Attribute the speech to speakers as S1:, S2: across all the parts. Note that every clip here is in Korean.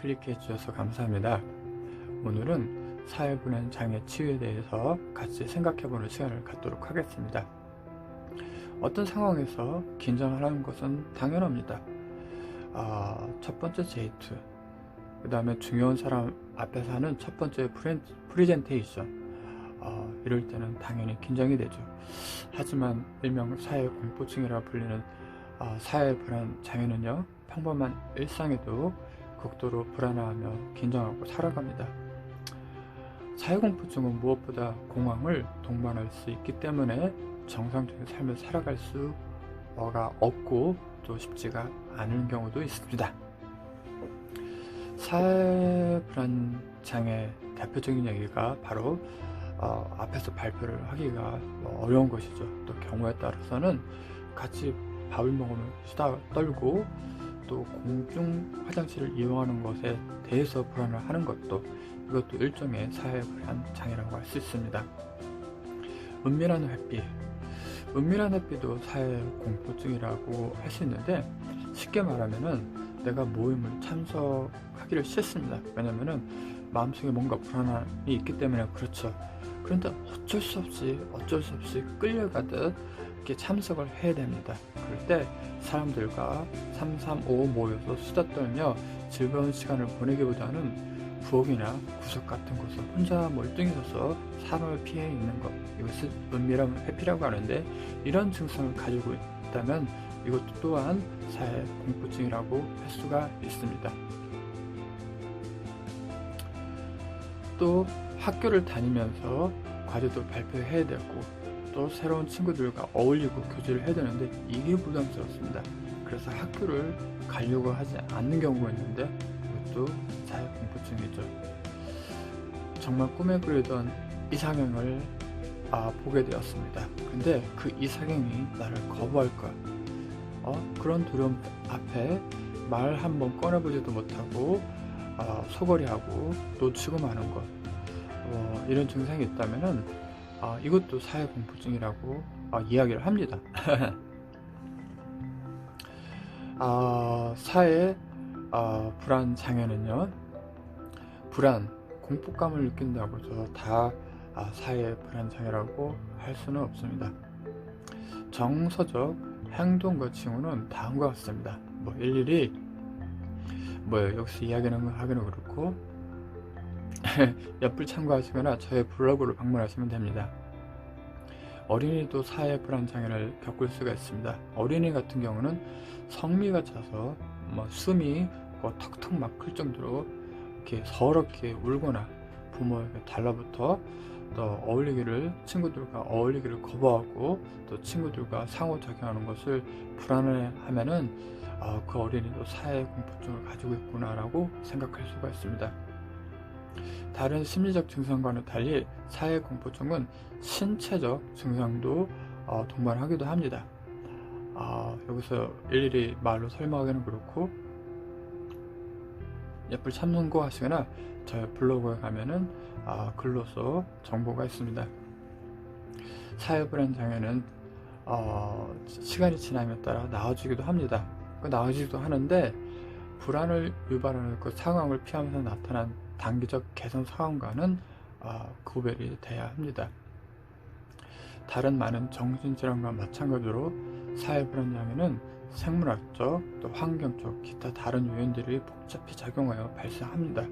S1: 클릭해 주셔서 감사합니다. 오늘은 사회불안 장애 치유에 대해서 같이 생각해 보는 시간을 갖도록 하겠습니다. 어떤 상황에서 긴장을 하는 것은 당연합니다. 아, 첫 번째 데이트, 그 다음에 중요한 사람 앞에서 하는 첫 번째 프리젠테이션, 어, 이럴 때는 당연히 긴장이 되죠. 하지만 일명 사회 공포증이라 불리는 어, 사회 불안 장애는요, 평범한 일상에도 극도로 불안하며 긴장하고 살아갑니다. 사회공포증은 무엇보다 공황을 동반할 수 있기 때문에 정상적인 삶을 살아갈 수가 없고 또 쉽지가 않은 경우도 있습니다. 사회 불안 장애 대표적인 얘기가 바로 어, 앞에서 발표를 하기가 뭐 어려운 것이죠. 또 경우에 따라서는 같이 밥을 먹으면 수다 떨고 또 공중 화장실을 이용하는 것에 대해서 불안을 하는 것도 이것도 일종의 사회불안 장애라고 할 수 있습니다. 은밀한 회피 은밀한 회피도 사회 공포증이라고 할 수 있는데 쉽게 말하면은 내가 모임을 참석하기를 싫습니다. 왜냐면은 마음속에 뭔가 불안함이 있기 때문에 그렇죠. 그런데 어쩔 수 없이 어쩔 수 없이 끌려가듯 참석을 해야 됩니다. 그럴 때 사람들과 335 모여서 수다 떨며 즐거운 시간을 보내기보다는 부엌이나 구석 같은 곳을 혼자 멀뚱히 서서 사람을 피해 있는 것 이것을 은밀한 회피라고 하는데 이런 증상을 가지고 있다면 이것도 또한 사회 공포증이라고 할 수가 있습니다. 또 학교를 다니면서 과제도 발표해야 되고 또 새로운 친구들과 어울리고 교제를 해야 되는데 이게 부담스럽습니다. 그래서 학교를 가려고 하지 않는 경우가 있는데 이것도 사회 공포증이죠. 정말 꿈에 그리던 이상형을 아, 보게 되었습니다. 근데 그 이상형이 나를 거부할 거야. 어? 그런 두려움 앞에 말 한번 꺼내보지도 못하고 어, 소거리하고 놓치고 마는 것 어, 이런 증상이 있다면은 아, 이것도 사회 공포증이라고 아, 이야기를 합니다. 아, 사회 아, 불안 장애는요, 불안, 공포감을 느낀다고 해서 다 아, 사회 불안 장애라고 할 수는 없습니다. 정서적 행동과 징후는 다음과 같습니다. 뭐 일일이 뭐 여기서 이야기하는 거 하기는 그렇고 옆을 참고하시거나 저의 블로그를 방문하시면 됩니다. 어린이도 사회 불안 장애를 겪을 수가 있습니다. 어린이 같은 경우는 성미가 차서 뭐 숨이 뭐 턱턱 막힐 정도로 이렇게 서럽게 울거나 부모에게 달라붙어 또 어울리기를 친구들과 어울리기를 거부하고 또 친구들과 상호작용하는 것을 불안해하면은 어, 그 어린이도 사회 공포증을 가지고 있구나라고 생각할 수가 있습니다. 다른 심리적 증상과는 달리 사회 공포증은 신체적 증상도 어, 동반하기도 합니다. 아, 여기서 일일이 말로 설명하기는 그렇고 옆을 참고 하시거나 저희 블로그에 가면은 아, 글로써 정보가 있습니다. 사회 불안 장애는 어, 시간이 지남에 따라 나아지기도 합니다. 그 나아지기도 하는데 불안을 유발하는 그 상황을 피하면서 나타난 단기적 개선 상황과는 어, 구별이 돼야 합니다. 다른 많은 정신질환과 마찬가지로 사회불안 장애는 생물학적, 또 환경적, 기타 다른 요인들이 복잡히 작용하여 발생합니다.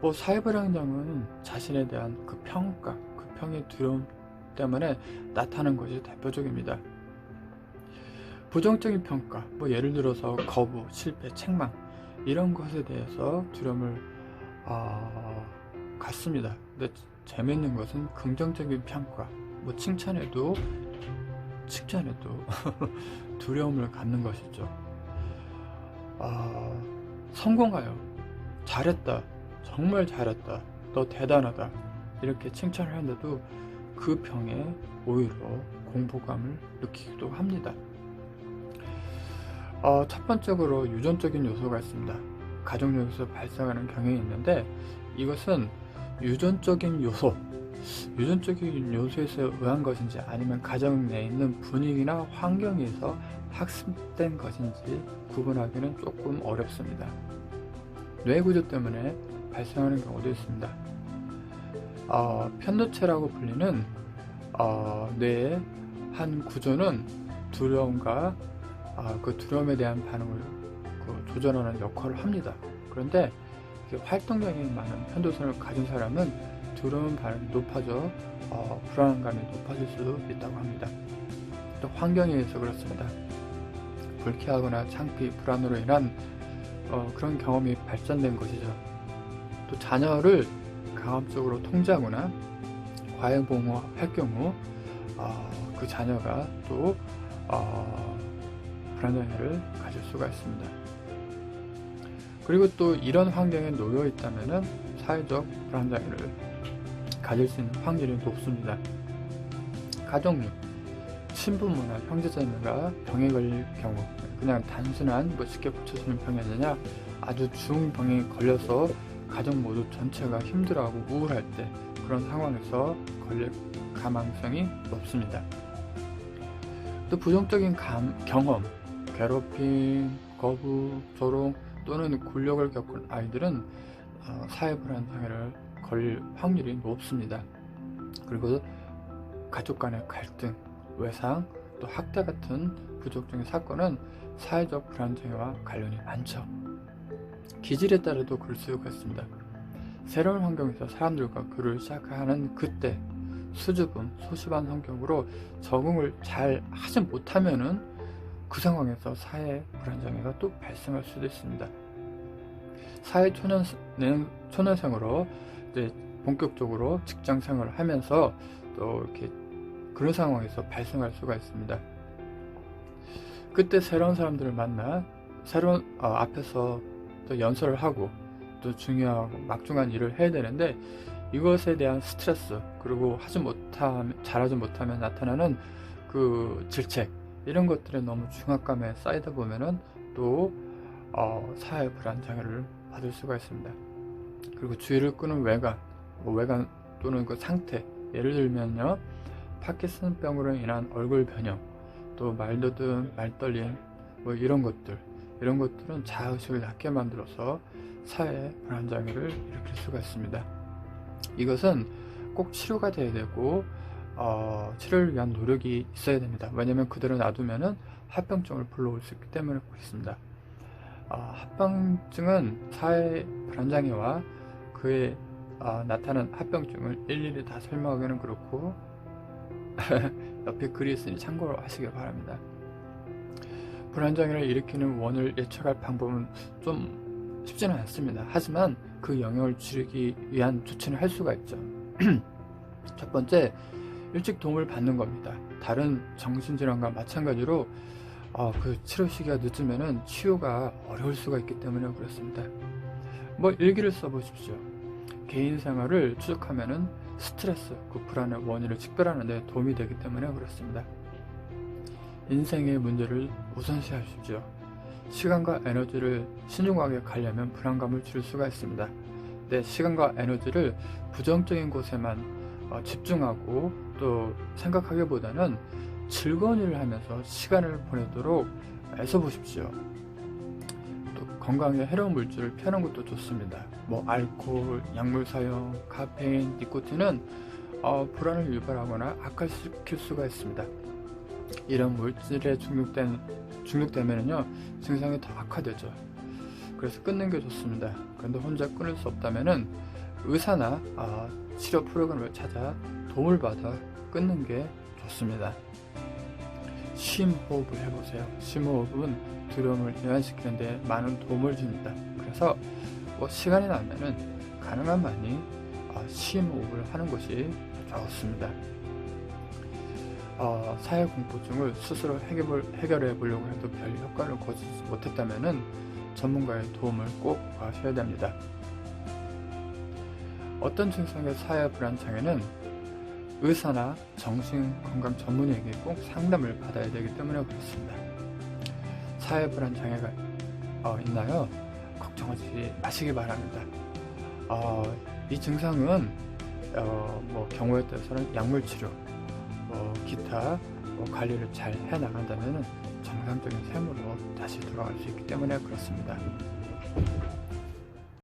S1: 뭐 사회불안 장애는 자신에 대한 그 평가, 그 평의 두려움 때문에 나타나는 것이 대표적입니다. 부정적인 평가, 뭐 예를 들어서 거부, 실패, 책망 이런 것에 대해서 두려움을 어, 갖습니다. 근데 재밌는 것은 긍정적인 평가, 뭐 칭찬해도 칭찬해도 두려움을 갖는 것이죠. 아, 성공하여 잘했다, 정말 잘했다, 너 대단하다 이렇게 칭찬을 하는데도 그 평에 오히려 공포감을 느끼기도 합니다. 어, 첫 번째로 유전적인 요소가 있습니다. 가족력에서 발생하는 경향이 있는데 이것은 유전적인 요소, 유전적인 요소에서 의한 것인지 아니면 가정 내에 있는 분위기나 환경에서 학습된 것인지 구분하기는 조금 어렵습니다. 뇌 구조 때문에 발생하는 경우도 있습니다. 어, 편도체라고 불리는 어, 뇌의 한 구조는 두려움과 아, 그 두려움에 대한 반응을 그 조절하는 역할을 합니다. 그런데 활동량이 많은 편도선을 가진 사람은 두려움 반응이 높아져 어, 불안감이 높아질 수도 있다고 합니다. 또 환경에 의해서 그렇습니다. 불쾌하거나 창피, 불안으로 인한 어, 그런 경험이 발전된 것이죠. 또 자녀를 강압적으로 통제하거나 과잉 보호할 경우 어, 그 자녀가 또 어, 불안장애를 가질 수가 있습니다. 그리고 또 이런 환경에 놓여 있다면 사회적 불안장애를 가질 수 있는 확률이 높습니다. 가족력, 친부모나 형제자매가 병에 걸릴 경우 그냥 단순한 뭐 쉽게 고쳐지는 병이 아니냐 아주 중병에 걸려서 가족 모두 전체가 힘들어하고 우울할 때 그런 상황에서 걸릴 가망성이 높습니다. 또 부정적인 감, 경험, 괴롭힘, 거부, 조롱 또는 굴욕을 겪은 아이들은 어, 사회 불안 장애를 걸릴 확률이 높습니다. 그리고 가족 간의 갈등, 외상, 또 학대 같은 부족적인 사건은 사회적 불안장애와 관련이 많죠. 기질에 따라도 그럴 수가 있습니다. 새로운 환경에서 사람들과 글을 시작하는 그때 수줍음, 소심한 성격으로 적응을 잘 하지 못하면은 그 상황에서 사회 불안장애가 또 발생할 수도 있습니다. 사회 초년, 초년생으로 이제 본격적으로 직장 생활을 하면서 또 이렇게 그런 상황에서 발생할 수가 있습니다. 그때 새로운 사람들을 만나 새로운 어, 앞에서 또 연설을 하고 또 중요하고 막중한 일을 해야 되는데 이것에 대한 스트레스 그리고 하지 못하면 잘하지 못하면 나타나는 그 질책 이런 것들에 너무 중압감에 쌓이다 보면은 또 어, 사회 불안 장애를 받을 수가 있습니다. 그리고 주의를 끄는 외관, 뭐 외관 또는 그 상태 예를 들면요 파키슨병으로 인한 얼굴 변형 또 말더듬, 말떨림 뭐 이런 것들 이런 것들은 자의식을 낮게 만들어서 사회 불안 장애를 일으킬 수가 있습니다. 이것은 꼭 치료가 돼야 되고 어, 치료를 위한 노력이 있어야 됩니다. 왜냐하면 그대로 놔두면은 합병증을 불러올 수 있기 때문에 그렇습니다. 어, 합병증은 사회 불안장애와 그에 어, 나타난 합병증을 일일이 다 설명하기는 그렇고 옆에 글이 있으니 참고로 하시길 바랍니다. 불안장애를 일으키는 원을 예측할 방법은 좀 쉽지는 않습니다. 하지만 그 영향을 줄이기 위한 조치는 할 수가 있죠. 첫 번째, 일찍 도움을 받는 겁니다. 다른 정신질환과 마찬가지로 어, 그 치료 시기가 늦으면 치유가 어려울 수가 있기 때문에 그렇습니다. 뭐 일기를 써보십시오. 개인 생활을 추적하면은 스트레스, 그 불안의 원인을 식별하는 데 도움이 되기 때문에 그렇습니다. 인생의 문제를 우선시하십시오. 시간과 에너지를 신중하게 가려면 불안감을 줄일 수가 있습니다. 내 시간과 에너지를 부정적인 곳에만 어, 집중하고 또 생각하기보다는 즐거운 일을 하면서 시간을 보내도록 애써 보십시오. 또 건강에 해로운 물질을 피하는 것도 좋습니다. 뭐 알코올, 약물 사용, 카페인, 니코틴은 어, 불안을 유발하거나 악화시킬 수가 있습니다. 이런 물질에 중독된, 중독되면요, 증상이 더 악화되죠. 그래서 끊는 게 좋습니다. 그런데 혼자 끊을 수 없다면은 의사나 아, 치료 프로그램을 찾아 도움을 받아 끊는 게 좋습니다. 심호흡을 해보세요. 심호흡은 두려움을 이완시키는데 많은 도움을 줍니다. 그래서 뭐 시간이 나면은 가능한 많이 아, 심호흡을 하는 것이 좋습니다. 어, 사회 공포증을 스스로 해결, 해결해 보려고 해도 별 효과를 거두지 못했다면 전문가의 도움을 꼭 구하셔야 됩니다. 어떤 증상의 사회 불안 장애는 의사나 정신건강 전문의에게 꼭 상담을 받아야 되기 때문에 그렇습니다. 사회 불안 장애가 어, 있나요? 걱정하지 마시기 바랍니다. 어, 이 증상은 어, 뭐 경우에 따라서는 약물 치료, 뭐 기타 뭐 관리를 잘 해 나간다면 정상적인 삶으로 다시 돌아갈 수 있기 때문에 그렇습니다.